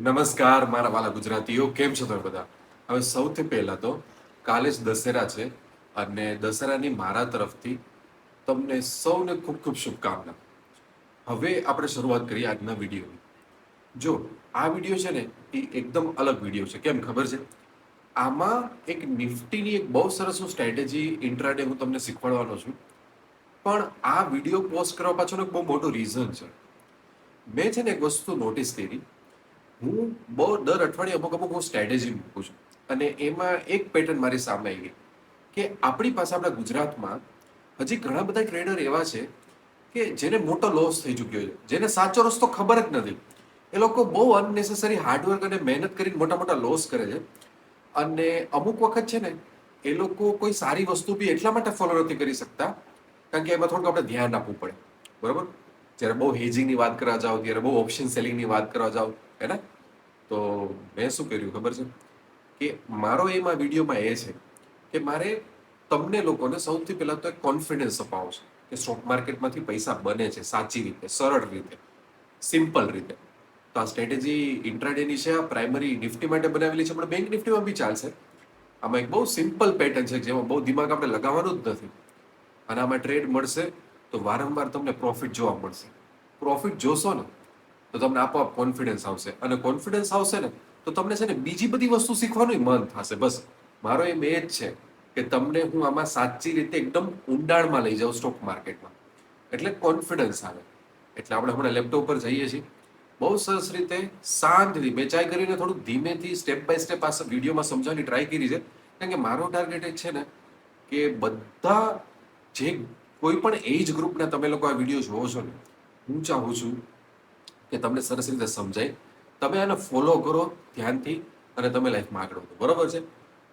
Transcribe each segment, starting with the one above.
નમસ્કાર, મારા વાલા ગુજરાતીઓ. કેમ છો તમે બધા? હવે સૌથી પહેલા તો કાલે જ દશેરા છે અને દશેરાની મારા તરફથી તમને સૌને ખૂબ ખૂબ શુભકામના. હવે આપણે શરૂઆત કરીએ આજના વિડીયોની. જો આ વીડિયો છે ને એ એકદમ અલગ વીડિયો છે. કેમ ખબર છે? આમાં એક નિફ્ટીની એક બહુ સરસ હું સ્ટ્રેટેજી ઇન્ટ્રાડે હું તમને શીખવાડવાનો છું. પણ આ વીડિયો પોસ્ટ કરવા પાછળનો એક બહુ મોટો રીઝન છે. મેં છે ને એક વસ્તુ નોટિસ કરી. હું બહુ દર અઠવાડિયે અમુક અમુક હું સ્ટ્રેટેજી મૂકું છું. અને એમાં એક પેટર્ન મારી સામે આવી ગઈ કે આપણી પાસે આપણા ગુજરાતમાં હજી ઘણા બધા ટ્રેડર એવા છે કે જેને મોટો લોસ થઈ ચૂક્યો છે. જેને સાચો રસ્તો ખબર જ નથી. એ લોકો બહુ અનનેસેસરી હાર્ડવર્ક અને મહેનત કરીને મોટા મોટા લોસ કરે છે. અને અમુક વખત છે ને, એ લોકો કોઈ સારી વસ્તુ બી એટલા માટે ફોલો નથી કરી શકતા, કારણ કે એમાં થોડુંક આપણે ધ્યાન આપવું પડે. બરોબર? જ્યારે બહુ હેજિંગની વાત કરવા જાઓ, ત્યારે બહુ ઓપ્શન સેલિંગની વાત કરવા જાઓ, હે ને? તો મેં શું કર્યું ખબર છે? કે મારો એમાં વિડીયોમાં એ છે કે મારે તમને લોકોને સૌથી પહેલાં તો એક કોન્ફિડન્સ અપાવો છે કે સ્ટોક માર્કેટમાંથી પૈસા બને છે સાચી રીતે, સરળ રીતે સિમ્પલ રીતે. તો આ સ્ટ્રેટેજી ઇન્ટ્રાડેની છે, આ પ્રાઇમરી નિફ્ટી માટે બનાવેલી છે, પણ બેંક નિફ્ટીમાં બી ચાલશે. આમાં એક બહુ સિમ્પલ પેટર્ન છે, જેમાં બહુ દિમાગ આપણે લગાવવાનું જ નથી. અને આમાં ટ્રેડ મળશે તો વારંવાર તમને પ્રોફિટ જોવા મળશે. પ્રોફિટ જોશો ને તો તમને આપોઆપ કોન્ફિડન્સ આવશે. અને કોન્ફિડન્સ આવશે ને, તો તમને છે ને બીજી બધી વસ્તુ શીખવાનું મન થશે. બસ, મારો એમ એ જ છે કે તમને હું આમાં સાચી રીતે એકદમ ઊંડાણમાં લઈ જાઉં સ્ટોક માર્કેટમાં એટલે કોન્ફિડન્સ આવે. એટલે આપણે હમણાં લેપટોપ પર જઈએ છીએ. બહુ સરસ રીતે શાંતિથી બેચાઈ કરીને થોડું ધીમેથી સ્ટેપ બાય સ્ટેપ આ વિડીયોમાં સમજાવવાની ટ્રાય કરી છે. કારણ કે મારો ટાર્ગેટ એ છે ને કે બધા જે કોઈ પણ એજ ગ્રુપના તમે લોકો આ વીડિયો જોવો છો ને, હું ચાહું છું કે તમને સરસ રીતે સમજાય. તમે આને ફોલો કરો ધ્યાનથી અને તમે લાઈફમાં આગળ વધો. બરોબર છે?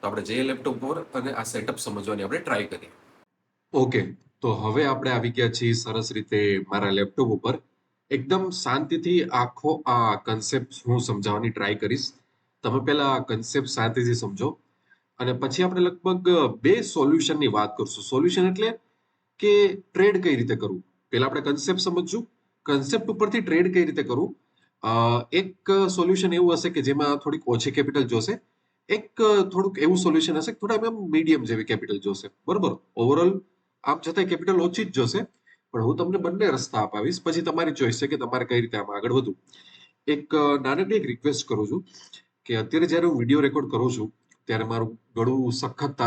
તો આપણે જે લેપટોપ પર અને આ સેટઅપ સમજવાની આપણે ટ્રાય કરીએ. ઓકે તો હવે આપણે આવી ગયા છીએ સરસ રીતે મારા લેપટોપ ઉપર. એકદમ શાંતિથી આખો આ કન્સેપ્ટ હું સમજાવવાની ટ્રાય કરીશ. તમે પહેલા કન્સેપ્ટ શાંતિથી સમજો. અને પછી આપણે લગભગ બે સોલ્યુશનની વાત કરશું. સોલ્યુશન એટલે કે ટ્રેડ કઈ રીતે કરવું? પહેલા આપણે કન્સેપ્ટ સમજશું. કન્સેપ્ટ ઉપરથી ટ્રેડ કઈ રીતે કરું? એક સોલ્યુશન એવું હશે કે જેમાં થોડીક ઓછી કેપિટલ જોશે. એક, થોડુંક એવું સોલ્યુશન હશે થોડા એમ મીડિયમ જેવી કેપિટલ જોશે. બરોબર? ઓવરઓલ આમ છતાં કેપિટલ ઓછી જ જોશે. પણ હું તમને બંને રસ્તા અપાવીશ. પછી તમારી ચોઈસ છે કે તમારે કઈ રીતે આમાં આગળ વધવું. એક નાનકડી એક રિક્વેસ્ટ કરું છું કે અત્યારે જ્યારે હું વીડિયો રેકોર્ડ કરું છું, ત્યારે મારું ગળું સખત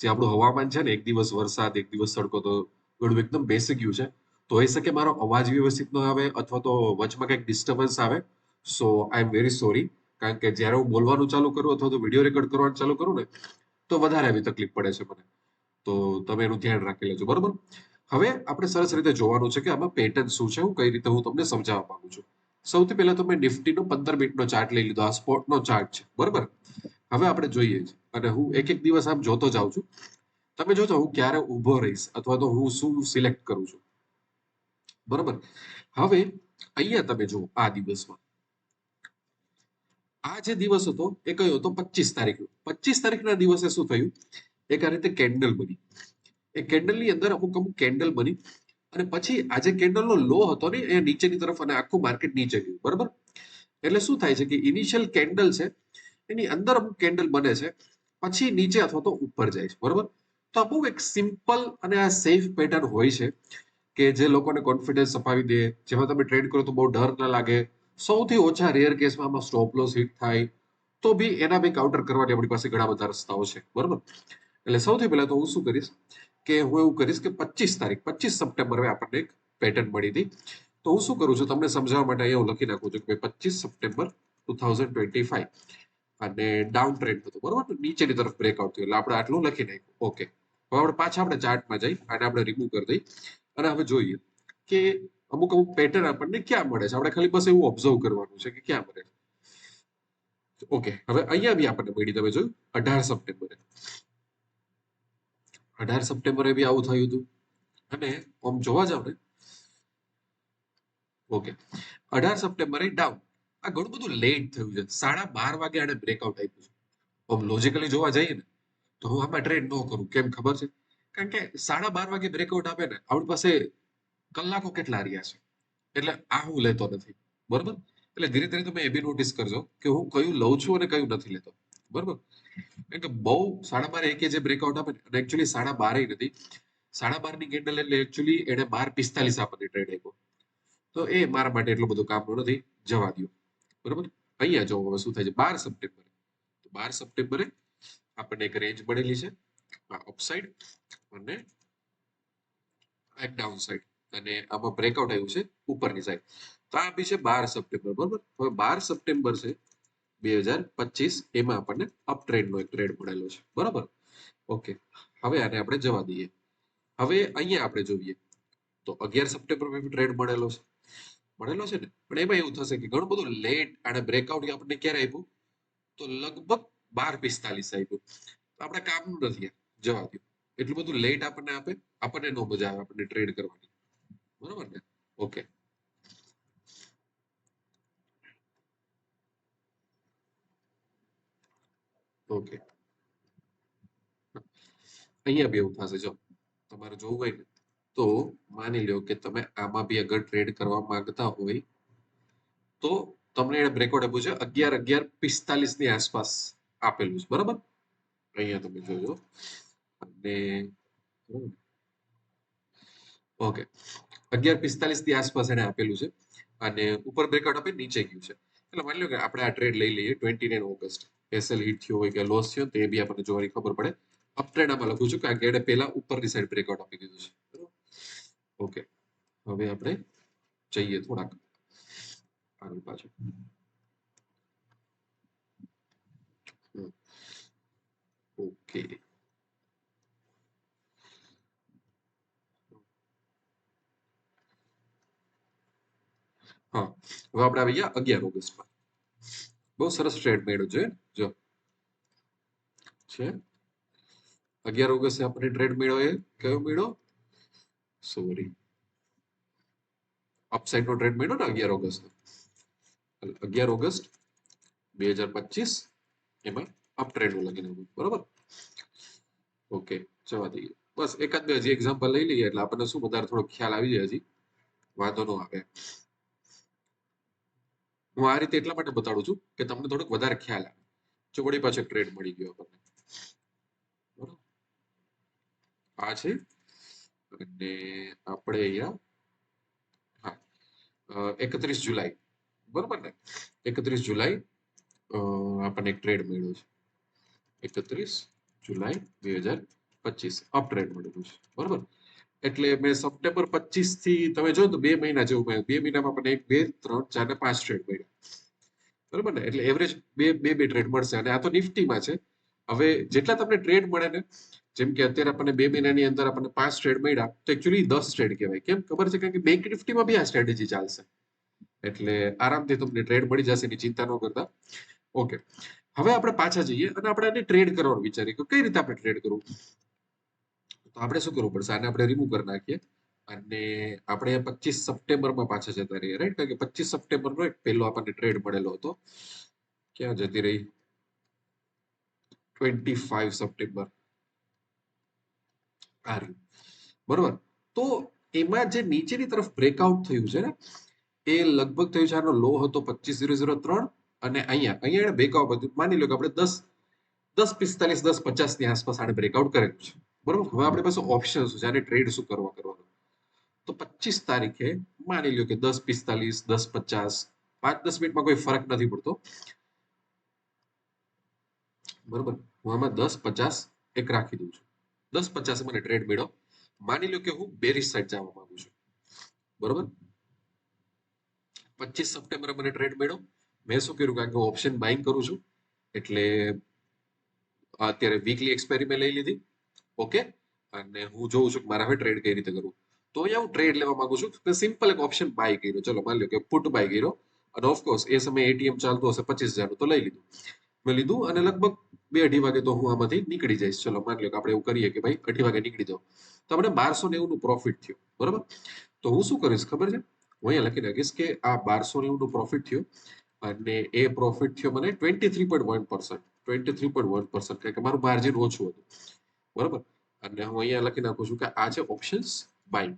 જે આપણું હવામાન છે ને, એક દિવસ વરસાદ, એક દિવસ સડકો તો ગળું એકદમ બેસી ગયું છે. તો હોઈ શકે મારો અવાજ વ્યવસ્થિત ન આવે અથવા તો વચમાં કંઈક ડિસ્ટર્બન્સ આવે. સો આઈ એમ વેરી સોરી કારણ કે જ્યારે હું બોલવાનું ચાલુ કરું અથવા તો વીડિયો રેકોર્ડ કરવાનું ચાલુ કરું ને, તો વધારે આવી તકલીફ પડે છે મને. તો તમે એનું ધ્યાન રાખી લેજો, બરોબર? હવે આપણે સરસ રીતે જોવાનું છે કે આમાં પેટર્ન શું છે, હું કઈ રીતે હું તમને સમજાવવા માંગુ છું. સૌથી પહેલા તો મેં નિફ્ટીનો પંદર મિનિટનો ચાર્ટ લઈ લીધો, આ સ્પોટનો ચાર્ટ છે, બરોબર? હવે આપણે જોઈએ જ, અને હું એક એક દિવસ આમ જોતો જાઉં છું. તમે જોજો, હું ક્યારે ઊભો રહીશ અથવા તો હું શું સિલેક્ટ કરું છું. બરોબર? હવે અહીંયા તમે જુઓ આ દિવસમાં. આ જે દિવસ હતો એ કયો હતો? પચીસ તારીખ પચીસ તારીખના દિવસે શું થયું? એક આ રીતે કેન્ડલ બની. એ કેન્ડલની અંદર અમુક અમુક કેન્ડલ બની અને પછી આ જે કેન્ડલનો લો હતો ને એ નીચેની તરફ અને આખું માર્કેટ નીચે ગયું. બરાબર? એટલે શું થાય છે કે ઇનિશિયલ કેન્ડલ છે, એની અંદર અમુક કેન્ડલ બને છે, પછી નીચે અથવા તો ઉપર જાય છે. બરાબર? તો આ બહુ એક સિમ્પલ અને આ સેફ પેટર્ન હોય છે. કે જે લોકોને કોન્ફિડન્સ અપાવી દે, જેમાં તમે ટ્રેડ કરો તો બહુ ડર ના લાગે. સૌથી ઓછા રેર કેસમાં આમાં સ્ટોપ લોસ હિટ થાય. તો બી એના બી કાઉન્ટર કરવાની આપણી પાસે ઘણા બધા રસ્તાઓ છે. બરોબર? એટલે સૌથી પહેલા તો હું શું કરીશ? કે હું એવું કરીશ કે પચીસ તારીખ, પચીસ સપ્ટેમ્બરે આપણને એક પેટર્ન મળી હતી. તો હું શું કરું છું? તમને સમજાવવા માટે અહીંયા હું લખી નાખું છું કે પચીસ September two thousand twenty five અને ડાઉન ટ્રેન્ડ હતું. બરોબર? નીચેની તરફ બ્રેકઆઉટ થયું. એટલે આપણે આટલું લખી નાખ્યું. ઓકે હવે આપણે પાછા આપણે ચાર્ટમાં જઈ અને આપણે રિમૂવ કરી દઈ. અને હવે જોઈએ કે અમુક અમુક પેટર્ન આપણને ક્યાં મળે છે? આપણે ખાલી બસ એવું ઓબ્ઝર્વ કરવાનું છે કે ક્યાં મળે છે. ઓકે હવે અહીંયા બી આપણને મળી તમે જોયું, અઢાર સપ્ટેમ્બરે અઢાર સપ્ટેમ્બરે બી આવું થયું હતું. અને આમ જોવા જાવ ને ઓકે અઢાર સપ્ટેમ્બરે ડાઉન આ ઘણું બધું લેટ થયું છે. સાડા બાર વાગે આને બ્રેકઆઉટ આપ્યું છે. આમ લોજિકલી જોવા જઈએ ને, તો હું આમાં ટ્રેડ ન કરું. કેમ ખબર છે? કારણ કે સાડા બાર વાગે બ્રેકઆઉટ આપે ને, આપણી પાસે કલાકો કેટલા રહ્યા છે? એટલે આ હું લેતો નથી. બરોબર? એટલે ધીરે ધીરે તમે એ બી નોટિસ કરજો કે હું કયું લઉં છું અને કયું નથી લેતો. બરોબર? કારણ કે બહુ સાડા બાર એકે જે બ્રેકઆઉટ આપે અને એકચ્યુઅલી સાડા બારે નથી. સાડા બારની કેન્ડલ એટલે એકચ્યુઅલી એને બાર પિસ્તાલીસ આપણને ટ્રેડ આપ્યો તો એ મારા માટે એટલું બધું કામનું નથી. જવા દો બરોબર? અહીંયા જો હવે શું થાય છે? બાર સપ્ટેમ્બરે. તો બાર સપ્ટેમ્બરે આપણને એક રેન્જ મળેલી છે. અપસાઇડ અને એક ડાઉન સાઈડ અને આમાં બ્રેકઆઉટ આવ્યું છે ઉપરની સાઈડ તો આ બી છે બાર સપ્ટેમ્બર, બરોબર? હવે બાર સપ્ટેમ્બર છે બે હજાર પચીસ, એમાં આપણને અપ ટ્રેન્ડનો એક ટ્રેડ મળેલો છે, બરોબર? ઓકે હવે આને આપણે જવા દઈએ. હવે અહીંયા આપણે જોઈએ. તો અગિયાર સપ્ટેમ્બર ટ્રેડ મળેલો છે. મળેલો છે ને? પણ એમાં એવું થશે કે ઘણું બધું લેટ અને બ્રેકઆઉટ આપણને ક્યારે આપ્યું? તો લગભગ બાર પિસ્તાલીસ આપ્યું. આપણે કામનું નથી જવા દો. એટલું બધું લેટ આપણને આપે, આપણને નો મજા આવે આપણને ટ્રેડ કરવાની. બરોબર ને? ઓકે ઓકે અહીંયા બી એવું થશે, જો. તમારે જોવું હોય ને, તો માની લ્યો કે તમે આમાં બી અગર ટ્રેડ કરવા માંગતા હોય, તો તમને એને બ્રેકઆઉટ આપ્યું છે, અગિયાર અગિયાર પિસ્તાલીસની આસપાસ આપેલું છે. બરાબર? અહીંયા તમે જોજો. અને ઓકે અગિયાર પિસ્તાલીસની આસપાસ એને આપેલું છે અને ઉપર બ્રેકઆઉટ આપે, નીચે ગયું છે. એટલે માની લો કે આપણે આ ટ્રેડ લઈ લઈએ twenty nine August SL hit થયો હોય કે લોસ થયો, તે બી આપણને જોવાની ખબર પડે. અપ ટ્રેન્ડ આમાં લખું છું કારણ કે એને પહેલા ઉપરની સાઈડ બ્રેકઆઉટ આપી દીધું છે. ઓકે હવે આપણે જઈએ થોડાક આગળ પાછળ. ઓકે હા. હવે આપણે આવી ગયા અગિયાર ઓગસ્ટમાં બહુ સરસ ટ્રેડ મેળ્યો છે. જો. છે. અગિયાર ઓગસ્ટે આપણે ટ્રેડ મળ્યો એ. કયો મેળો સોરી અપસાઇડ નો ટ્રેડ મેળ્યો ને અગિયાર ઓગસ્ટ. અગિયાર ઓગસ્ટ બે હજાર પચીસ એમાં અપ ટ્રેન્ડ લખી નાખ્યું બરોબર? ઓકે. જવા દઈએ. બસ એકાદ બે હજી એક્ઝામ્પલ લઈ લઈએ એટલે આપણને શું વધારે થોડો ખ્યાલ આવી જાય હજી? વાંધો ન આવે. હું આ રીતે એટલા માટે બતાડું છું કે તમને થોડોક વધારે ખ્યાલ આવે. વળી પાછો ટ્રેડ મળી ગયો આપણને. બરોબર? આ છે. અને આપણે અહીંયા, હા એકત્રીસ જુલાઈ. બરોબર ને? એકત્રીસ જુલાઈ આપણને ટ્રેડ મળ્યો છે. એકત્રીસ જુલાઈ બે હજાર પચીસ. અપ ટ્રેડ મળેલું છે. બરોબર? એટલે મેં સપ્ટેમ્બર પચીસથી તમે જો તો બે મહિના જેવું મળ્યું બે મહિનામાં આપણને એક, બે, ત્રણ, ચાર ને પાંચ ટ્રેડ મળ્યા. બરાબર ને? એટલે એવરેજ બે બે બે ટ્રેડ મળશે. અને આ તો નિફ્ટીમાં છે. હવે જેટલા તમને ટ્રેડ મળે ને, જેમ કે અત્યારે આપણને બે મહિનાની અંદર આપણને પાંચ ટ્રેડ મળ્યા, તો એકચ્યુઅલી દસ ટ્રેડ કહેવાય. કેમ? ખબર છે? કારણ કે બેંક નિફ્ટીમાં બી આ સ્ટ્રેટેજી ચાલશે. એટલે આરામથી તમને ટ્રેડ મળી જશે, એની ચિંતા ન કરતા. ઓકે હવે આપણે પાછા જઈએ અને આપણે આને ટ્રેડ કરવાનું વિચારીએ કે કઈ રીતે આપણે ટ્રેડ કરવું? તો આપણે શું કરવું પડશે? આને આપણે રિમૂવ કરી નાખીએ અને આપણે પચીસ સપ્ટેમ્બરમાં પાછા જતા રહીએ રાઈટ કારણ કે પચીસ સપ્ટેમ્બરનો એક પહેલો આપણને ટ્રેડ મળેલો હતો. ક્યાં જતી રહી? Twenty five September. આ રહ્યું. બરોબર? તો એમાં જે નીચેની તરફ બ્રેકઆઉટ થયું છે ને, એ લગભગ થયું છે આનો લો હતો પચીસ ઝીરો ઝીરો ત્રણ અને અહીંયા અહીંયા એને બ્રેકઆઉટ હતું. માની લો કે આપણે દસ દસ પિસ્તાલીસ, દસ પચાસની આસપાસ આને બ્રેકઆઉટ કરેલું છે. બરોબર? હવે આપણે પાસે ઓપ્શન છે આને ટ્રેડ શું કરવા કરવાનું? તો પચીસ તારીખે માની લો કે દસ પિસ્તાલીસ, દસ પચાસ, પાંચ, દસ મિનિટમાં કોઈ ફરક નથી પડતો. બરોબર? હું આમાં દસ, પચાસ એક રાખી દઉં છું. દસ, પચાસ મને ટ્રેડ મેળો માની લો કે હું બેરિશ સાઈડ જવા માંગુ છું. બરોબર? પચીસ સપ્ટેમ્બરે મને ટ્રેડ મેળો મેં શું કર્યું? કારણ કે ઓપ્શન બાઇંગ કરું છું. એટલે અત્યારે વીકલી એક્સપાયરી મેં લઈ લીધી. ઓકે? અને હું જોઉં છું કે મારે હવે ટ્રેડ કઈ રીતે કરવું. તો અહીંયા હું ટ્રેડ લેવા માંગુ છું તો સિમ્પલ એક ઓપ્શન બાય કર્યો. ચલો, માની લો કે પુટ બાય કર્યો. અને ઓફકોર્સ એ સમયે એટીએમ ચાલતું હશે પચીસ હજારનું, તો લઈ લીધું. મેં લીધું અને લગભગ બે અઢી વાગે તો હું આમાંથી નીકળી જઈશ. ચલો, માની લો કે આપણે એવું કરીએ કે ભાઈ, અઢી વાગે નીકળી જાઓ તો આપણે બારસો નેવું નું પ્રોફિટ થયું, બરોબર? તો હું શું કરીશ, ખબર છે? હું અહીંયા લખી નાખીશ કે આ બારસો નેવું નું પ્રોફિટ થયું અને એ પ્રોફિટ થયો મને twenty three point one percent twenty three point one percent કારણ કે મારું માર્જિન ઓછું હતું. બરોબર? અને હું અહીંયા લખી નાખું છું કે આ છે ઓપ્શન્સ બાય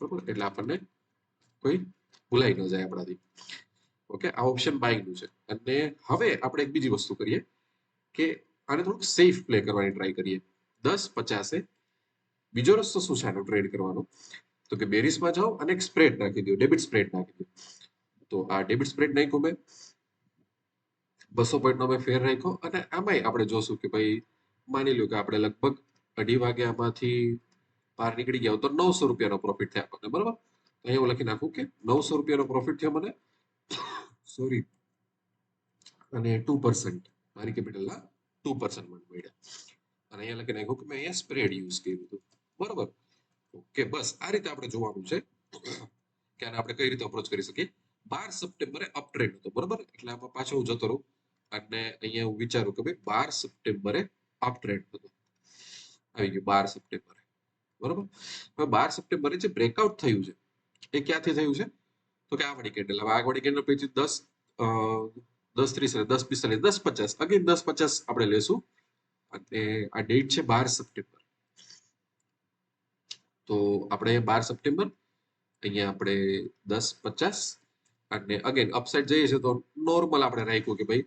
બરોબર? એટલે આપણને કોઈ ભૂલાઈ ન જાય આપણાથી. ઓકે? આ ઓપ્શન બાયનું છે. અને હવે આપણે એક બીજી વસ્તુ કરીએ કે આને થોડુંક સેફ પ્લે કરવાની ટ્રાય કરીએ. દસ પચાસે. બીજો રસ્તો શું છે આનો ટ્રેડ કરવાનો? તો કે બેરિસમાં જાઓ અને એક સ્પ્રેડ નાખી દો ડેબિટ સ્પ્રેડ નાખી દો. તો આ ડેબિટ સ્પ્રેડ નાખ્યો મેં. બસો પોઈન્ટનો મેં ફેર રાખ્યો અને આમાંય આપણે જોશું કે ભાઈ માની લો કે આપણે લગભગ અઢી વાગે આમાંથી બહાર નીકળી ગયા તો નવસો રૂપિયાનો પ્રોફિટ થયા આપણને, બરાબર? અહીંયા હું લખી નાખું કે નવસો રૂપિયાનો પ્રોફિટ થયો મને સોરી અને ટુ પર્સન્ટ મારી કેપિટલના ટુ પર્સન્ટ મને મળ્યા. અને અહીંયા લખી નાખ્યું કે મેં અહીંયા સ્પ્રેડ યુઝ કર્યું હતું, બરોબર? ઓકે બસ, આ રીતે આપણે જોવાનું છે કે આને આપણે કઈ રીતે અપ્રોચ કરી શકીએ. બાર સપ્ટેમ્બરે અપ ટ્રેન્ડ હતો, બરોબર? એટલે આમાં પાછો હું જતો રહું. અને અહીંયા હું વિચારું કે ભાઈ, બાર સપ્ટેમ્બરે અપ ટ્રેન્ડ હતો. આવી ગયું બાર સપ્ટેમ્બરે. બરોબર? હવે બાર સપ્ટેમ્બરે જે બ્રેકઆઉટ થયું છે, એ ક્યાંથી થયું છે? તો કે આ વળી કેન્ડલ હવે આ વળી કેન્ડલ પછી દસ દસ ત્રીસ અને દસ પિસ્તાલીસ, દસ પચાસ. અગેન દસ પચાસ આપણે લેશું. અને આ ડેટ છે બાર સપ્ટેમ્બર. તો આપણે બાર સપ્ટેમ્બર, અહીંયા આપણે દસ પચાસ અને અગેન અપસાઇડ જઈએ છીએ તો નોર્મલ આપણે રાખ્યું કે ભાઈ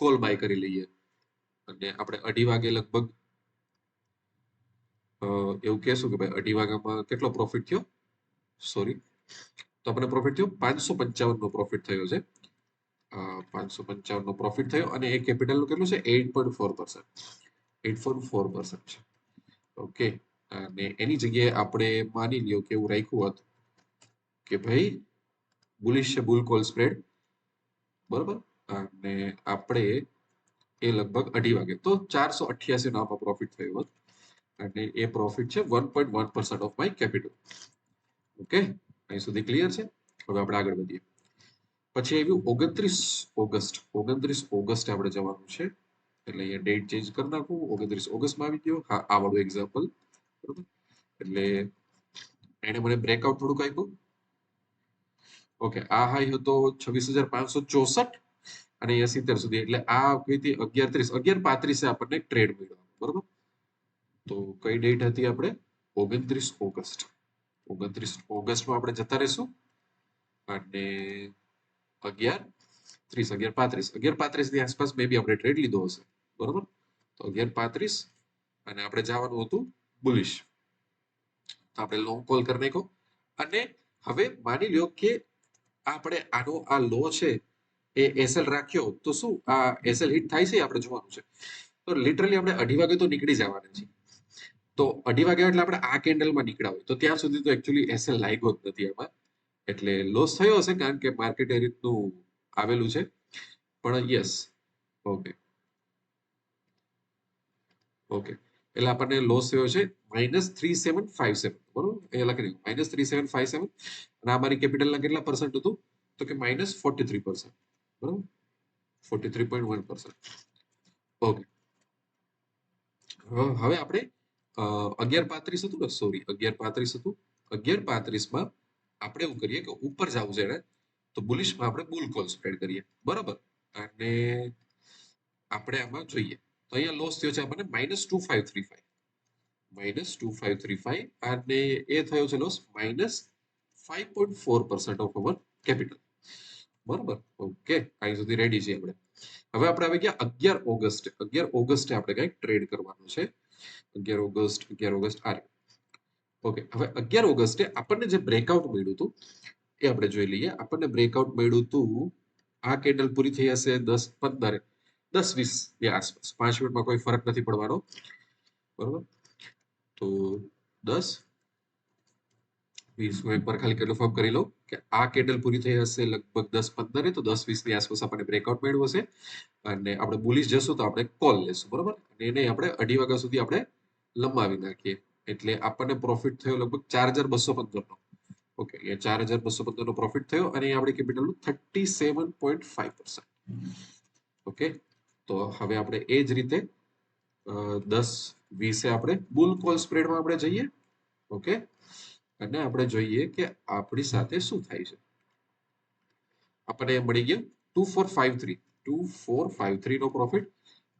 કોલ બાય કરી લઈએ. અને આપણે અઢી વાગે લગભગ એવું કહેશું કે ભાઈ અઢી વાગ્યામાં કેટલો પ્રોફિટ થયો? સોરી તો આપણે પ્રોફિટ થયો પાંચસો પંચાવન નો પ્રોફિટ થયો છે. પાંચસો પંચાવન નો પ્રોફિટ થયો અને એ કેપિટલનું કેટલું છે? Eight point four percent eight point four percent છે. ઓકે અને એની જગ્યાએ આપણે માની લ્યો કે એવું રાખ્યું હોત કે ભાઈ બુલિશ છે બુલ કોલ સ્પ્રેડ બરોબર? અને આપણે એ લગભગ અઢી વાગે. તો ચારસો અઠ્યાસી નો આમાં પ્રોફિટ થયો હોત. અને એ પ્રોફિટ છે one point one percent of my capital okay અહીં સુધી ક્લિયર છે? હવે આપણે આગળ વધીએ. પછી આવ્યું ઓગણત્રીસ ઓગસ્ટ. ઓગણત્રીસ ઓગસ્ટ આપણે જવાનું છે. એટલે અહીંયા ડેટ ચેન્જ કરી નાખું. ઓગણત્રીસ ઓગસ્ટમાં આવી ગયો. હા, આ વાળું એક્ઝામ્પલ બરોબર? એટલે એને મને બ્રેકઆઉટ થોડુંક આપ્યું. ઓકે આ હાઈ હતો છવ્વીસ હજાર પાંચસો ચોસઠ. અને અહીંયા સિત્તેર સુધી. એટલે આ હતી અગિયાર ત્રીસ. અગિયાર પાંત્રીસે આપણને ટ્રેડ મળ્યો. બરોબર? તો કઈ ડેટ હતી આપણે? ઓગણત્રીસ ઓગસ્ટ. ઓગણત્રીસ ઓગસ્ટમાં આપણે જતા રહીશું. અને અગિયાર ત્રીસ, અગિયાર પાંત્રીસ. અગિયાર પાંત્રીસની આસપાસ મે બી આપણે ટ્રેડ લીધો હશે. બરોબર? તો અગિયાર પાંત્રીસ અને આપણે જવાનું હતું બુલિશ તો આપણે લોંગ કોલ કરી નાખ્યો. અને હવે માની લ્યો કે આપણે આનો આ લો છે એ એસએલ રાખ્યો તો શું? આ એસએલ હિટ થાય છે આપણે જોવાનું છે. તો લિટરલી આપણે અઢી વાગે તો નીકળી જવાના છે તો અઢી વાગ્યા એટલે આપણે આ કેન્ડલમાં નીકળ્યા હોય. તો ત્યાં સુધી તો એકચ્યુઅલી એસએલ લાગ્યો જ નથી આમાં. એટલે લોસ થયો હશે કારણ કે માર્કેટ એ રીતનું આવેલું છે. પણ યસ ઓકે ઓકે એટલે આપણને લોસ થયો છે minus three seven five seven બરોબર? અહીંયા લખી દઉં. Minus three seven five seven અને આ મારી કેપિટલના કેટલા પર્સન્ટ હતું? તો કે minus forty three percent okay હવે આપણે અગિયાર પાંત્રીસ હતું ને? સોરી અગિયાર પાંત્રીસ હતું. અગિયાર પાંત્રીસમાં આપણે એવું કરીએ કે ઉપર જવું છે તો બુલિશમાં આપણે બુલ કોલ સ્પ્રેડ કરીએ. બરાબર? અને આપણે આમાં જોઈએ. તો અહીંયા લોસ થયો છે આપણને minus two five three five minus two five three five અને એ થયો છે loss minus five point four percent of our capital બરાબર? ઓકે અહીં સુધી રેડી છીએ આપણે. હવે આપણે આવી ગયા અગિયાર ઓગસ્ટ. અગિયાર ઓગસ્ટે આપણે કંઈક ટ્રેડ કરવાનું છે. અગિયાર ઓગસ્ટ અગિયાર ઓગસ્ટ, આ ઓકે, હવે અગિયાર ઓગસ્ટે આપણને જે બ્રેકઆઉટ મળ્યું હતું, એ આપણે જોઈ લઈએ. આપણને બ્રેકઆઉટ મળ્યું હતું, આ કેન્ડલ પૂરી થઈ હશે દસ પંદર, દસ વીસની આસપાસ. પાંચ મિનિટમાં કોઈ ફરક નથી પડવાનો. બરોબર? તો દસ વીસ મિનિટ પર ખાલી કન્ફર્મ કરી લઉં? કે આ કેન્ડલ પૂરી થઈ હશે? લગભગ દસ પંદરે તો દસ વીસની આસપાસ આપણને બ્રેકઆઉટ મળ્યું હશે અને આપણે બોલીસ જશું તો આપણે કોલ લેશું, બરોબર? અને એને આપણે અઢી વાગ્યા સુધી આપણે લંબાવી નાખીએ. એટલે આપણને પ્રોફિટ થયો લગભગ ચાર હજાર બસો પંદર નો ઓકે એ ચાર હજાર બસો પંદર નો પ્રોફિટ થયો અને આપણે આપણી capital thirty seven point five percent okay તો હવે આપણે એ જ રીતે દસ વીસે આપણે બુલ કોલ સ્પ્રેડમાં આપણે જઈએ. ઓકે અને આપણે જોઈએ કે આપણી સાથે શું થાય છે. આપણને મળી ગયું two four five three two four five three નો પ્રોફિટ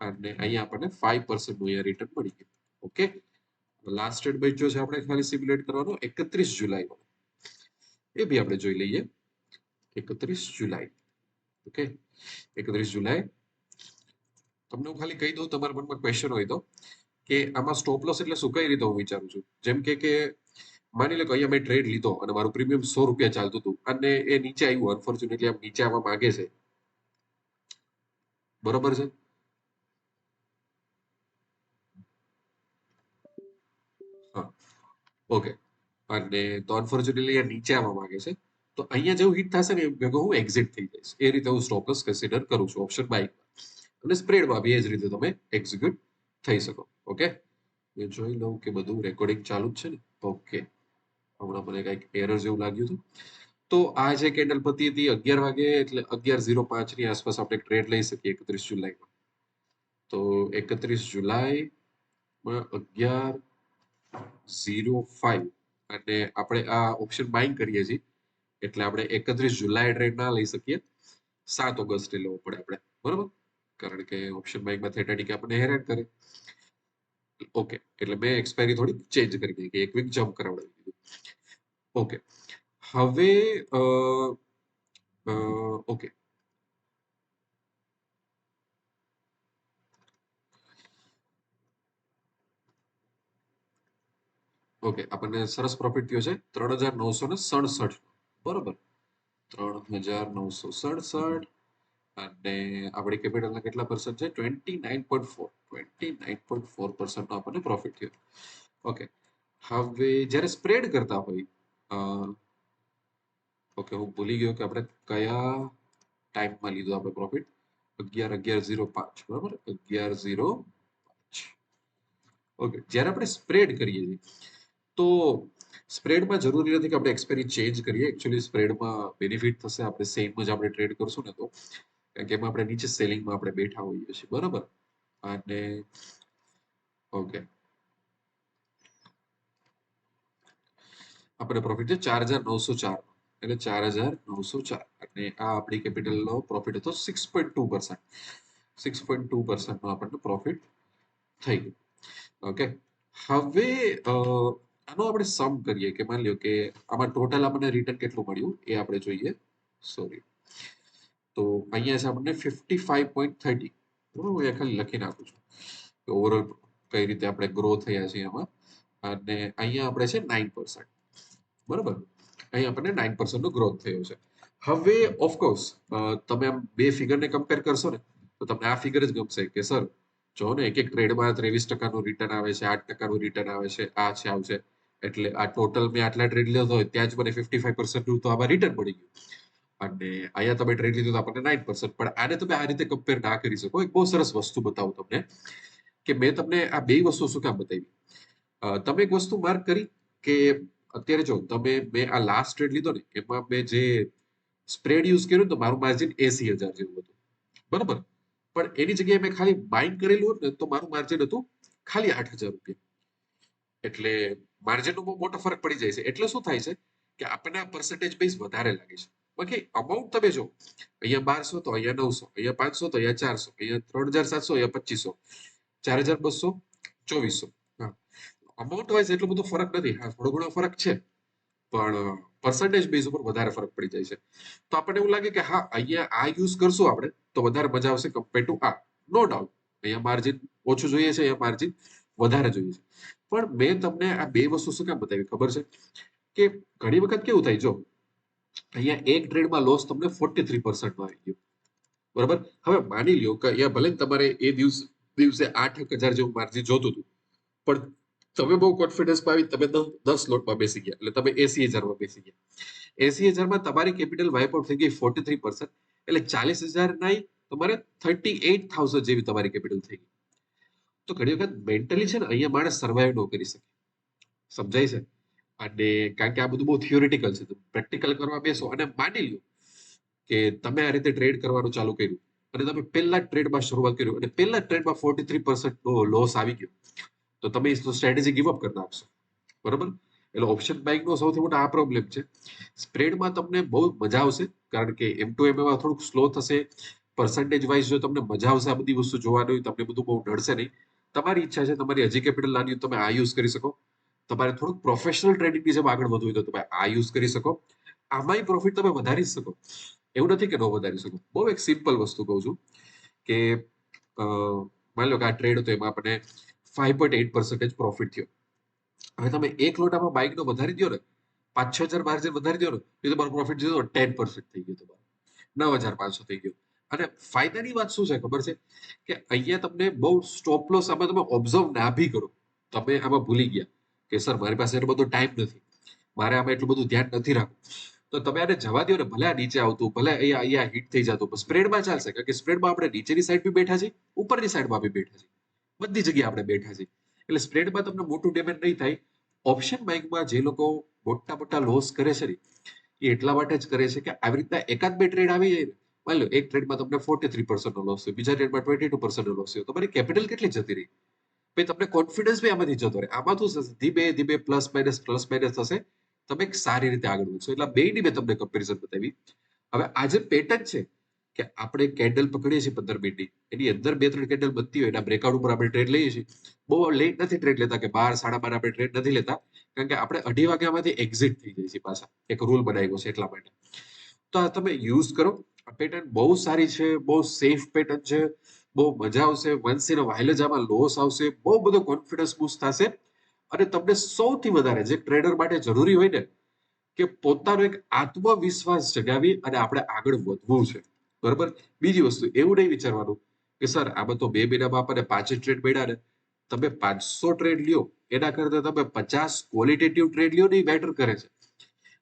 અને અહીંયા આપણને ફાઈવ પર્સન્ટનું અહીંયા રિટર્ન મળી ગયું. ઓકે લાસ્ટ ડેટ બચ્યો છે આપણે ખાલી સિમ્યુલેટ કરવાનો, એકત્રીસ જુલાઈ એ બી આપણે જોઈ લઈએ. એકત્રીસ જુલાઈ. ઓકે એકત્રીસ જુલાઈ. તમને હું ખાલી કહી દઉં, તમારા મનમાં ક્વેશ્ચન હોય તો, કે આમાં સ્ટોપ લોસ એટલે શું કઈ રીતે હું વિચારું છું? જેમ કે કે માની લો કે અહીંયા મેં ટ્રેડ લીધો અને મારું પ્રીમિયમ સો રૂપિયા ચાલતું હતું અને એ નીચે આવ્યું અનફોર્ચ્યુનેટલી આમ નીચે આવવા માંગે છે. બરોબર છે? ઓકે. અને તો અનફોર્ચ્યુનેટલી આ નીચે આવવા માંગે છે. તો અહીંયા જેવું હિટ થશે ને ભેગો હું એક્ઝિટ થઈ જઈશ. એ રીતે હું સ્ટોપ લોસ કન્સિડર કરું છું ઓપ્શન બાય અને સ્પ્રેડમાં બી એ જ રીતે તમે એક્ઝિક્યુટ થઈ શકો. ઓકે? જોઈ લઉં કે બધું રેકોર્ડિંગ ચાલુ જ છે ને. ઓકે. હમણાં મને કંઈક એરર જેવું લાગ્યું હતું. તો આ જે કેન્ડલ પતી હતી અગિયાર વાગે એટલે અગિયાર ઝીરો પાંચની આસપાસ આપણે ટ્રેડ લઈ શકીએ એકત્રીસ જુલાઈમાં. તો એકત્રીસ જુલાઈમાં અગિયાર ઝીરો ફાઈવ અને આપણે આ ઓપ્શન બાઇંગ કરીએ છીએ. એટલે આપણે એકત્રીસ જુલાઈ ટ્રેડ ના લઈ શકીએ. સાત ઓગસ્ટે લેવો પડે આપણે. બરોબર? કારણ કે ઓપ્શન બાઇંગમાં થેટાટિક આપણને હેરાન કરે. ઓકે એટલે મેં એક્સપાયરી થોડી ચેન્જ કરી દીધી કે એક વીક જમ્પ કરાવડાવી. ઓકે. હવે ઓકે. ઓકે, આપણને સરસ પ્રોફિટ થયો છે. ત્રણ હજાર નવસો ને સડસઠ. બરોબર. ત્રણ હજાર નવસો સડસઠ અને આપણી કેપિટલના કેટલા પર્સન્ટ છે? Twenty nine point four twenty nine point four પર્સન્ટનો આપણને પ્રોફિટ થયો. ઓકે. હવે જ્યારે સ્પ્રેડ કરતા હોય ઓકે, હું ભૂલી ગયો કે આપણે કયા ટાઈમમાં લીધું આપણે પ્રોફિટ અગિયાર અગિયાર, ઝીરો, પાંચ, બરાબર? અગિયાર, ઝીરો, પાંચ. ઓકે, જ્યારે આપણે સ્પ્રેડ કરીએ છીએ, તો સ્પ્રેડમાં જરૂરી નથી કે આપણે એક્સપેરી ચેન્જ કરીએ. એકચ્યુઅલી સ્પ્રેડમાં બેનિફિટ થશે, આપણે સેમ જ આપણે ટ્રેડ કરશું ને તો. કારણ કે એમાં આપણે નીચે સેલિંગમાં આપણે બેઠા હોઈએ છીએ, બરાબર? અને, ઓકે. આપણે પ્રોફિટ છે ચાર હજાર નવસો ચાર. એટલે ચાર હજાર નવસો ચાર. અને આ આપણી કેપિટલનો પ્રોફિટ હતો six point two percent six point two પર્સન્ટનો આપણને પ્રોફિટ થઈ ગયું. ઓકે હવે આનો આપણે સમ કરીએ કે માની લ્યો કે આમાં ટોટલ આપણને રિટર્ન કેટલું મળ્યું? એ આપણે જોઈએ. સોરી તો અહીંયા છે આપણને ફિફ્ટી ફાઈવ પોઈન્ટ થર્ટી બરોબર? હું એ ખાલી લખી નાખું છું. કે ઓવરઓલ કઈ રીતે આપણે ગ્રો થયા છીએ એમાં. અને અહીંયા આપણે છે નાઇન પર્સન્ટ બરોબર? અહીં આપણને નાઇન પર્સન્ટનો ગ્રોથ થયો છે. હવે ઓફકોર્સ તમે આમ બે ફિગરને કમ્પેર કરશો ને, તો તમને આ ફિગર જ ગમશે કે, સર, જો ને એક એક ટ્રેડમાં ત્રેવીસ ટકાનું રિટર્ન આવે છે, આઠ ટકાનું રિટર્ન આવે છે, આ છે આવશે એટલે આ ટોટલ મેં આટલા ટ્રેડ લીધો હોય, ત્યાં જ મને ફિફ્ટી ફાઈવ પર્સન્ટનું તો આમાં રિટર્ન મળી ગયું. અને અહીંયા તમે ટ્રેડ લીધો તો આપણને નાઇન પર્સન્ટ પણ આને તમે આ રીતે કમ્પેર ના કરી શકો. એક બહુ સરસ વસ્તુ બતાવું તમને, કે મેં તમને આ બે વસ્તુ શું કામ બતાવી? તમે એક વસ્તુ માર્ક કરી કે અત્યારે જો તમે મેં આ લાસ્ટ ટ્રેડ લીધો ને, એમાં મેં જે સ્પ્રેડ યુઝ કર્યું તો મારું માર્જિન એસી હજાર જેવું હતું. બરાબર? પણ એની જગ્યાએ મેં ખાલી બાઇંગ કરેલું હોત ને, તો મારું માર્જિન હતું ખાલી આઠ હજાર રૂપિયા. એટલે માર્જિનનો બહુ મોટો ફરક પડી જાય છે. એટલે શું થાય છે કે આપણને આ પર્સન્ટેજ બેઝ વધારે લાગે છે. ઓકે અમાઉન્ટ તમે જો, અહીંયા બારસો, તો અહીંયા નવસો, અહીંયા પાંચસો, તો અહીંયા ચારસો, અહીંયા ત્રણ હજાર સાતસો, અહીંયા પચીસો, ચાર હજાર બસો, ચોવીસો. અમાઉન્ટ વાઇઝ એટલો બધો ફરક નથી. હા, થોડો ઘણો ફરક છે, પણ પર્સન્ટેજ બેઝ ઉપર વધારે ફરક પડી જાય છે. તો આપણને એવું લાગે કે હા, અહીંયા આ યુઝ કરશું આપણે, તો વધારે મજા આવશે કમ્પેર ટુ આ. નો ડાઉટ અહીંયા માર્જિન ઓછું જોઈએ છે, અહીંયા માર્જિન વધારે જોઈએ છે. પણ મેં તમને આ બે વસ્તુ શું કામ બતાવી? ખબર છે? કે ઘણી વખત કેવું થાય, જો, અહીંયા એક ટ્રેડમાં લોસ તમને ફોર્ટી થ્રી પર્સન્ટમાં આવી ગયો. બરાબર? હવે માની લ્યો કે અહીંયા ભલે તમારે એ દિવસ, દિવસે આઠ એક હજાર જેવું માર્જિન જોતું હતું, પણ તમે બહુ કોન્ફિડન્સમાં આવી તમે દસ લોટમાં બેસી ગયા. એટલે તમે એસી હજારમાં બેસી ગયા. એસી હજારમાં તમારી કેપિટલ વાઇપ આઉટ થઈ ગઈ ફોર્ટી થ્રી પર્સન્ટ એટલે ચાલીસ હજાર નહીં, તમારે થર્ટી એઇટ થાઉઝન્ડ જેવી તમારી કેપિટલ થઈ ગઈ. તો ઘણી વખત મેન્ટલી છે ને, અહીંયા માણસ સર્વાઈવ ન કરી શકે. સમજાય છે? અને કારણ કે આ બધું બહુ થિયોરિટિકલ છે. પ્રેક્ટિકલ કરવા બેસો અને માની લ્યો કે તમે આ રીતે ટ્રેડ કરવાનું ચાલુ કર્યું અને તમે પહેલા ટ્રેડમાં શરૂઆત કર્યું અને પહેલા ટ્રેડમાં ફોર્ટી થ્રી પર્સન્ટ લોસ આવી ગયો. તો તમે સ્ટ્રેટેજી ગીવ અપ કરી નાખશો. બરાબર? એટલે ઓપ્શન બાઇકનો સૌથી મોટો આ પ્રોબ્લેમ છે. સ્પ્રેડમાં તમને બહુ મજા આવશે, કારણ કે એમ ટુ એમ એમાં થોડુંક સ્લો થશે. પર્સન્ટેજ વાઇઝ જો તમને મજા આવશે આ બધી વસ્તુ જોવાની, તમને બધું બહુ નડશે નહીં. તમારી ઈચ્છા છે તમારી હજી કેપિટલ નાની તમે આ યુઝ કરી શકો. તમારે થોડુંક પ્રોફેશનલ ટ્રેડિંગની જેમ આગળ વધવું હોય તો તમે આ યુઝ કરી શકો. આમાંય પ્રોફિટ તમે વધારી શકો. એવું નથી કે ન વધારી શકો. બહુ એક સિમ્પલ વસ્તુ કહું છું કે માની લો કે આ ટ્રેડ હતો એમાં આપણને five point eight percentage profit થયો. હવે તમે એક લોટામાં બાઇકનો વધારી દો ને પાંચ છ હજાર માર્જિન વધારી દો ને, એ તમારો પ્રોફિટ જો ટેન પર્સન્ટ થઈ ગયો તમારો. નવ હજાર પાંચસો થઈ ગયો. અને ફાયદાની વાત શું છે ખબર છે? કે અહીંયા તમને બહુ સ્ટોપ લોસ આમાં તમે ઓબ્ઝર્વ ના બી કરો. તમે આમાં ભૂલી ગયા કે સર, મારી પાસે એટલો બધો ટાઈમ નથી. મારે આમાં એટલું બધું ધ્યાન નથી રાખવું. તો તમે આને જવા દો ને, ભલે આ નીચે આવતું, ભલે અહીંયા અહીંયા હિટ થઈ જતું સ્પ્રેડમાં ચાલશે. કારણ કે સ્પ્રેડમાં આપણે નીચેની સાઈડ બી બેઠા છીએ, ઉપરની સાઈડમાં બી બેઠા છીએ. બધી જગ્યાએ આપણે બેઠા છીએ. એટલે સ્પ્રેડમાં તમને મોટું ડેમેજ નહીં થાય. ઓપ્શન બાઇકમાં જે લોકો મોટા મોટા લોસ કરે છે ને, એ એટલા માટે જ કરે છે કે આવી રીતના એકાદ બે ટ્રેડ આવી જાય ને, માની લો, એક ટ્રેડમાં તમને ફોર્ટી થ્રી પર્સન્ટનો લોસ થયો, બીજા ટ્રેડમાં ટ્વેન્ટી ટુ પર્સન્ટનો લોસ થયો તમારી કેપિટલ કેટલી જતી રહી? ભાઈ, તમને કોન્ફિડન્સ બી આમાંથી જતો રહે. આમાં શું થશે? ધીમે ધીમે પ્લસ માઇનસ પ્લસ માઇનસ થશે. તમે સારી રીતે આગળ વધશો. એટલે બેની મેં તમને કમ્પેરિઝન બતાવી. હવે આ જે પેટર્ન છે કે આપણે કેન્ડલ પકડીએ છીએ પંદર મિનિટની એની અંદર બે ત્રણ કેન્ડલ બનતી હોય, એના બ્રેકઆઉટ ઉપર આપણે ટ્રેડ લઈએ છીએ. બહુ લેટ નથી ટ્રેડ લેતા કે બાર, સાડા બાર આપણે ટ્રેડ નથી લેતા. કારણ કે આપણે અઢી વાગ્યામાંથી એક્ઝિટ થઈ જાય છે પાછા. એક રૂલ બનાવ્યો છે એટલા માટે. તો આ તમે યુઝ કરો. આ પેટર્ન બહુ સારી છે, બહુ સેફ પેટર્ન છે. બહુ મજા આવશે. વન્સ ઇન વાઇલ જ આમાં લોસ આવશે. બહુ બધો કોન્ફિડન્સ બુસ્ટ થશે. અને તમને સૌથી વધારે જે ટ્રેડર માટે જરૂરી હોય ને, કે પોતાનો એક આત્મવિશ્વાસ જગાવી અને આપણે આગળ વધવું છે. બરોબર? બીજી વસ્તુ, એવું નહીં વિચારવાનું કે સર આમાં તો બે મહિનામાં આપણને પાંચ ટ્રેડ મળ્યા ને, તમે પાંચસો ટ્રેડ લ્યો, એના કરતાં તમે પચાસ ક્વોલિટેટિવ ટ્રેડ લ્યો ને બેટર કરે છે.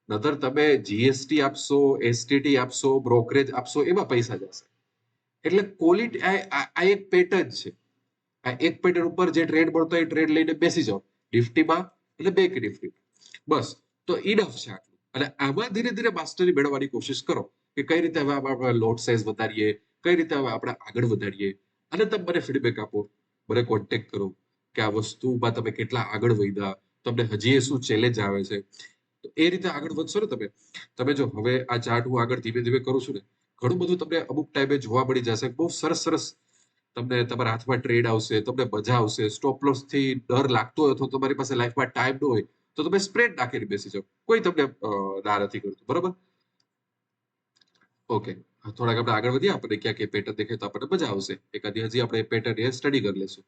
નતર તમે જીએસટી આપશો એસટીટી આપશો બ્રોકરેજ આપશો, એમાં પૈસા જશે. એટલે ક્વોલિટી આ એક પેટર્ન છે. આ એક પેટર્ન ઉપર જે ટ્રેડ મળતો એ ટ્રેડ લઈને બેસી જાઓ. નિફ્ટીમાં એટલે બેંક નિફ્ટી બસ, તો ઇનફ છે આટલું. અને આમાં ધીરે ધીરે માસ્ટરી મેળવવાની કોશિશ કરો. કે કઈ રીતે હવે આપણે લોટ સાઇઝ વધારીએ, કઈ રીતે હવે આપણે આગળ વધારીએ? અને તમે મને ફીડબેક આપો. મને કોન્ટેક્ટ કરો કે આ વસ્તુમાં તમે કેટલા આગળ વધ્યા તમને હજી એ શું ચેલેન્જ આવે છે? તો એ રીતે આગળ વધશો ને તમે. તમે જો હવે આ ચાર્ટ હું આગળ ધીમે ધીમે કરું છું ને, ઘણું બધું તમને અમુક ટાઈમે જોવા મળી જશે. બહુ સરસ સરસ તમને તમારા હાથમાં ટ્રેડ આવશે, તમને મજા આવશે. સ્ટોપ લોસથી ડર લાગતો હોય અથવા તમારી પાસે લાઈફમાં ટાઈમ ન હોય, તો તમે સ્પ્રેડ નાખીને બેસી જાઓ. કોઈ તમને ના નથી કરતું. બરોબર? ઓકે થોડાક આપણે આગળ વધીએ. આપણે ક્યાંક એ પેટર્ન દેખાય તો આપણને મજા આવશે. એકાદી હજી આપણે પેટર્ન એ સ્ટડી કરી લેશું.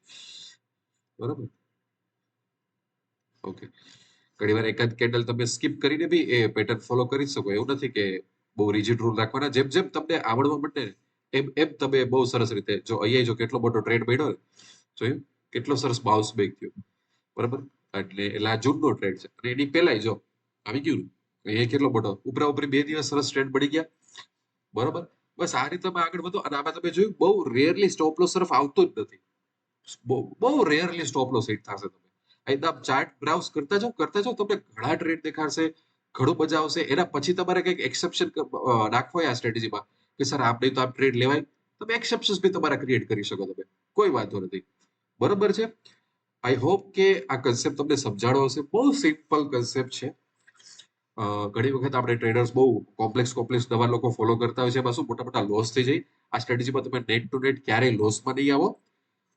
બરાબર? ઓકે ઘણી વાર એકાદ કેન્ડલ તમે સ્કીપ કરીને બી એ પેટર્ન ફોલો કરી શકો. એવું નથી કે બહુ રિજિડ રૂલ રાખવાના. જેમ જેમ તમને આવડવા માટે એમ એમ તમે બહુ સરસ રીતે, જો અહીંયા જો કેટલો મોટો ટ્રેડ બન્યો જોયું? કેટલો સરસ બાઉન્સ બેક થયો. બરાબર? એટલે એટલે આ જૂનનો ટ્રેડ છે. અને એની પહેલાય જો, આવી ગયું અહીંયા કેટલો મોટો ઉપરા ઉપરી બે દિવસ સરસ ટ્રેડ બની ગયા. બરોબર? બસ આ રીતે તમે આગળ વધો. અને આમાં તમે જોયું બહુ રેરલી સ્ટોપ લોસ તરફ આવતો જ નથી. બહુ રેરલી સ્ટોપ લોસ હિટ થશે તમે એકદમ ચાર્ટ બ્રાઉઝ કરતા જાઓ કરતા જાઓ, તમને ઘણા ટ્રેડ દેખાડશે, ઘણું મજા આવશે. એના પછી તમારે કંઈક એક્સેપ્શન નાખવો હોય આ સ્ટ્રેટેજીમાં કે સર આપણે તો આ ટ્રેડ લેવાય. તમે એક્સેપ્શન્સ બી તમારા ક્રિએટ કરી શકો તમે. કોઈ વાંધો નથી. બરોબર છે? આઈ હોપ કે આ કન્સેપ્ટ તમને સમજાણો હશે. બહુ સિમ્પલ કન્સેપ્ટ છે. ઘણી વખત આપણે ટ્રેડર્સ બહુ કોમ્પ્લેક્સ કોમ્પ્લેક્સ નવા લોકો ફોલો કરતા હોય છે. શું મોટા મોટા લોસ થઈ જાય આ સ્ટ્રેટેજીમાં તમે નેટ ટુ નેટ ક્યારેય લોસમાં નહીં આવો.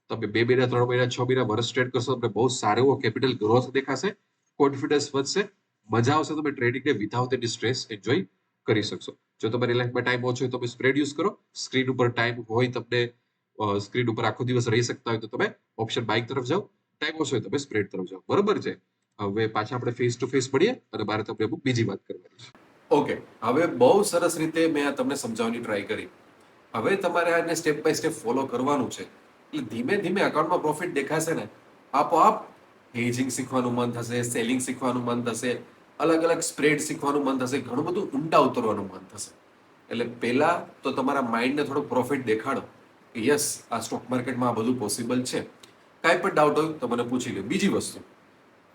તમે બે મહિના, ત્રણ મહિના, છ મહિના વર્ષ ટ્રેડ કરશો, તમને બહુ સારો એવો કેપિટલ ગ્રોથ દેખાશે કોન્ફિડન્સ વધશે, મજા આવશે, તમે ટ્રેડિંગને વિધાઉટ એની સ્ટ્રેસ એન્જોય કરી શકશો. જો તમારી લાઈફમાં ટાઈમ ઓછો હોય તો તમે સ્પ્રેડ યુઝ કરો. સ્ક્રીન ઉપર ટાઈમ હોય તમને સ્ક્રીન ઉપર આખો દિવસ રહી શકતા હોય તો તમે ઓપ્શન બાઇક તરફ જાઓ. ટાઈમ ઓછો હોય તમે સ્પ્રેડ તરફ જાઓ. બરોબર છે? હવે પાછા આપણે ફેસ ટુ ફેસ મળીએ અને મારે તમને અમુક બીજી વાત કરવાની છે. ઓકે હવે બહુ સરસ રીતે મેં આ તમને સમજાવવાની ટ્રાય કરી. હવે તમારે આને સ્ટેપ બાય સ્ટેપ ફોલો કરવાનું છે. એટલે ધીમે ધીમે અકાઉન્ટમાં પ્રોફિટ દેખાશે ને, આપોઆપ હેજિંગ શીખવાનું મન થશે સેલિંગ શીખવાનું મન થશે, અલગ અલગ સ્પ્રેડ શીખવાનું મન થશે, ઘણું બધું ઊંડા ઉતરવાનું મન થશે. એટલે પહેલા તો તમારા માઇન્ડને થોડો પ્રોફિટ દેખાડો. કે યસ આ સ્ટોક માર્કેટમાં આ બધું પોસિબલ છે. કાંઈ પણ ડાઉટ હોય તો મને પૂછી લો. બીજી વસ્તુ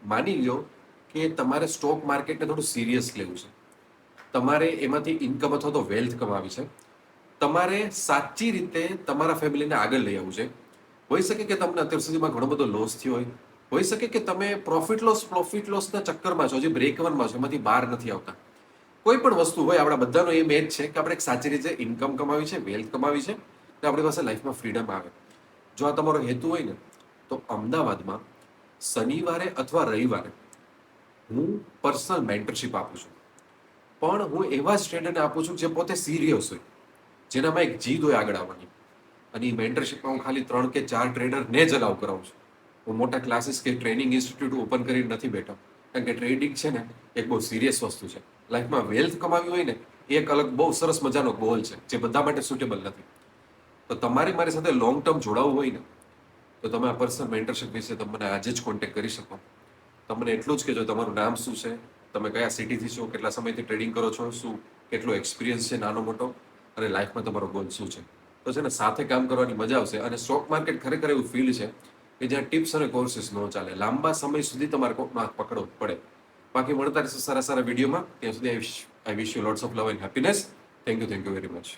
માની લો કે તમારે સ્ટોક માર્કેટને થોડું સિરિયસ લેવું છે. તમારે એમાંથી ઇન્કમ અથવા તો વેલ્થ કમાવી છે. તમારે સાચી રીતે તમારા ફેમિલીને આગળ લઈ આવવું છે. હોઈ શકે કે તમને અત્યાર સુધીમાં ઘણો બધો લોસ થયો હોય. હોઈ શકે કે તમે પ્રોફિટ લોસ પ્રોફિટ લોસના ચક્કરમાં છો હજી બ્રેક વનમાં છો, એમાંથી બહાર નથી આવતા. કોઈ પણ વસ્તુ હોય, આપણા બધાનો એ જ છે કે આપણે એક સાચી રીતે ઇન્કમ કમાવી છે વેલ્થ કમાવી છે, તો આપણી પાસે લાઈફમાં ફ્રીડમ આવે. જો આ તમારો હેતુ હોય ને, તો અમદાવાદમાં શનિવારે અથવા રવિવારે હું પર્સનલ મેન્ટરશિપ આપું છું. પણ હું એવા જ આપું છું જે પોતે સિરિયસ હોય, જેનામાં એક જીદ હોય આગળ આવવાની. અને એ મેન્ટરશિપમાં હું ખાલી ત્રણ કે ચાર ટ્રેડરને જ અલાઉ કરાવું છું. હું મોટા ક્લાસીસ કે ટ્રેનિંગ ઇન્સ્ટિટ્યૂટ ઓપન કરીને નથી બેઠો. કારણ કે ટ્રેડિંગ છે ને, એક બહુ સિરિયસ વસ્તુ છે. લાઈફમાં વેલ્થ કમાવી હોય ને એક અલગ બહુ સરસ મજાનો ગોલ છે, જે બધા માટે સુટેબલ નથી. તો તમારે મારી સાથે લોંગ ટર્મ જોડાવવું હોય ને તો તમે આ પર્સનલ મેન્ટરશિપ વિશે તમને આજે જ કોન્ટેક્ટ કરી શકો. તમને એટલું જ કે જો તમારું નામ શું છે, તમે કયા સિટીથી છો, કેટલા સમયથી ટ્રેડિંગ કરો છો, શું કેટલો એક્સપિરિયન્સ છે નાનો મોટો, અને લાઈફમાં તમારો ગોલ શું છે. તો છે ને, સાથે કામ કરવાની મજા આવશે, અને સ્ટોક માર્કેટ ખરેખર એવું ફિલ્ડ છે કે જ્યાં ટિપ્સ અને કોર્સિસ ન ચાલે. લાંબા સમય સુધી તમારે કોકમાં પકડવો પડે. બાકી મળતા રહેશે સારા સારા વિડીયોમાં. ત્યાં સુધી I wish you lots of love and happiness thank you thank you very much